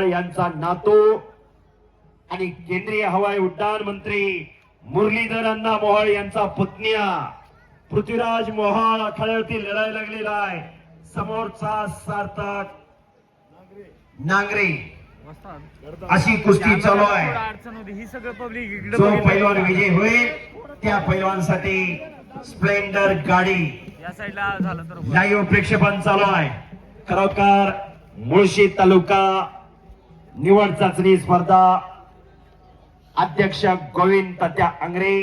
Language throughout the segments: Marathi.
यांचा नातू. आणि केंद्रीय हवाई उड्डाण मंत्री मुरलीधर अण्णा मोहोळ यांचा पुतण्या. पृथ्वीराज मोहोळ आखाड्यावरती लढाई लागलेला आहे. समोरचा सार्थक नांगरे. अशी कुस्ती चालू आहे. ही सगळं पब्लिक जो. पैलवान विजय होईल त्या पैलवानसाठी स्प्लेंडर गाडी. या साईडला झालं तर बरं. लाईव्ह प्रेक्षेपण चालू आहे. खरोखर मुळशी तालुका निवड चाचणी स्पर्धा अध्यक्ष गोविंद तत्या आंग्रे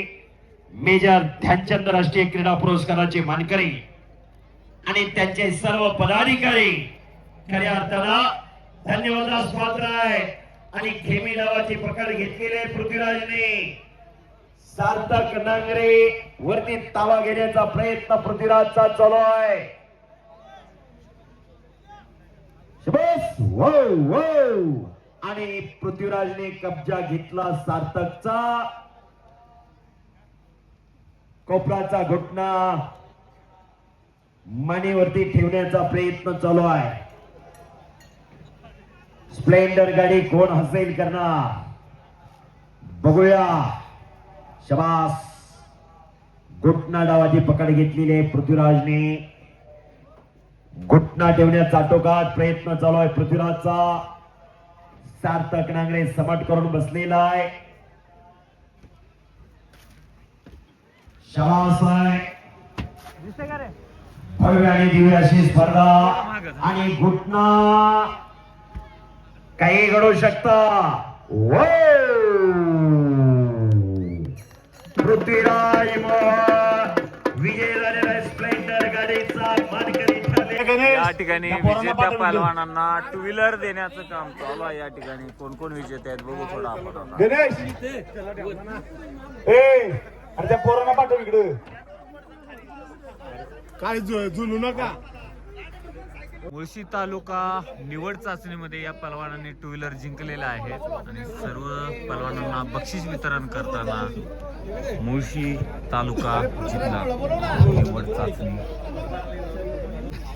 मेजर ध्यानचंद राष्ट्रीय क्रीडा पुरस्काराचे मानकरी आणि त्यांचे सर्व पदाधिकारी खऱ्या अर्थाला धन्यवादास पात्र आहे आणि खेमी नावाची पकड घेतलेले पृथ्वीराजने सार्थक नांगरे वरती तावा घेण्याचा प्रयत्न पृथ्वीराजचा चालू आहे शबास! Whoa, whoa! आणि पृथ्वीराजने कब्जा घेतला सार्थकचा. कोपराचा घुटना मणीवरती ठेवण्याचा प्रयत्न चालू आहे. स्प्लेंडर गाडी कोण हसेल करणार? बघूया. शबास. घुटना डावाची पकड घेतलेली आहे पृथ्वीराजने. घुटना ठेवण्याचा आटोकाट प्रयत्न चालू आहे पृथ्वीराजचा. सार्थक नांगरे समट करून बसलेला आहे. भव्य आणि दिव्य अशी स्पर्धा आणि घुटना. काही घडू शकता. या ठिकाणी विजेत्या पहलवानांना टू व्हीलर देण्याचं काम चालू आहे या ठिकाणी. कोण कोण विजेते आहेत बघू थोडं आपण आता. गणेश ए अरे त्या पोरांना पाठव इकडे. काय झुलू नका. मुळशी तालुका निवड चाचणीमध्ये या पलवानांनी टू व्हीलर जिंकलेला आहे. आणि सर्व पलवानांना बक्षीस वितरण करताना मुळशी तालुका जिल्हा निवड चाचणी.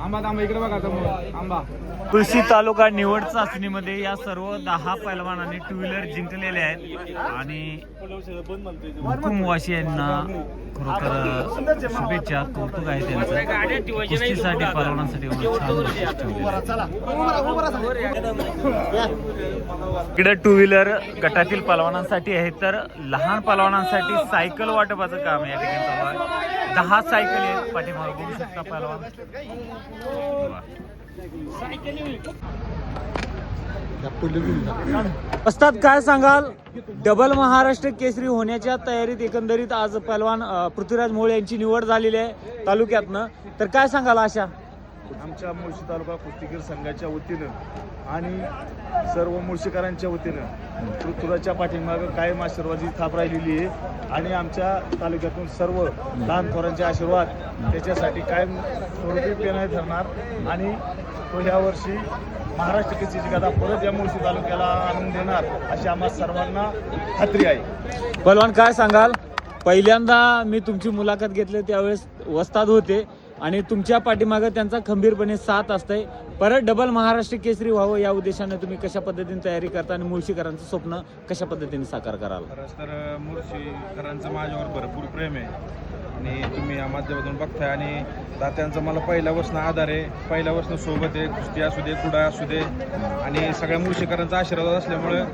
आंबा आंबा इकडे बघा समोर आंबा. तुळशी तालुका निवड चाचणीमध्ये या सर्व दहा पैलवानांनी टू व्हीलर जिंकलेले आहेत. आणि हुकुमवाशी यांना खरोखर शुभेच्छा कौतुक आहे त्यांचं. कुस्तीसाठी पैलवानांसाठी इकडे टू व्हीलर गटातील पलवानांसाठी आहे. तर लहान पलवानांसाठी सायकल वाटपाचं काम या ठिकाणी चालू आहे दहा सायकल आहेत. पाठीमागे बघू शकता पलवान असतात काय सांगाल? डबल महाराष्ट्र केसरी होण्याच्या तयारीत एकंदरीत आज पहलवान पृथ्वीराज मोळे यांची निवड झालेली आहे तालुक्यातनं. तर काय सांगाल आशा? आमच्या मुळशी तालुका कुस्तीगीर संघाच्या वतीनं आणि सर्व मुळशीकरांच्या वतीनं पृथ्वीराजच्या पाठीमागं कायम आशीर्वादी थाप राहिलेली आहे. आणि आमच्या तालुक्यातून सर्व लहान पोरांचे आशीर्वाद त्याच्यासाठी कायम स्वरूपी पेनाय धरणार आणि तो ह्या वर्षी महाराष्ट्र केसरीची गाथा परत या मुळशी तालुक्याला आणून देणार अशी आम्हा सर्वांना खात्री आहे. पलवान काय सांगाल? पहिल्यांदा मी तुमची मुलाखत घेतली त्यावेळेस वस्ताद होते. आणि तुमच्या पाठीमागं त्यांचा खंबीरपणे साथ असतंय. परत डबल महाराष्ट्र केसरी व्हावं या उद्देशाने तुम्ही कशा पद्धतीने तयारी करता आणि मुळशीकरांचं स्वप्न कशा पद्धतीने साकार कराल? खरंच तर मुळशीकरांचं माझ्यावर भरपूर प्रेम आहे. आणि तुम्ही या माध्यमातून बघताय आणि तात्यांचा मला पहिल्यापासून आधार आहे. पहिल्यापासून सोबत आहे कुस्ती असू दे कुडा असू दे. आणि सगळ्या मुळशीकरांचा आशीर्वाद असल्यामुळं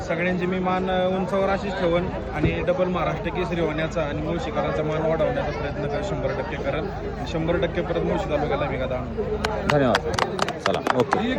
सगळ्यांची मी मान उंचावर अशीच ठेवन आणि डबल महाराष्ट्र केसरी होण्याचा आणि मुळशीकरांचा मान वाढवण्याचा प्रयत्न कर शंभर टक्के करेन. शंभर टक्के परत मुळशी तालुक्याला मी कदा धन्यवाद. चला. ओके.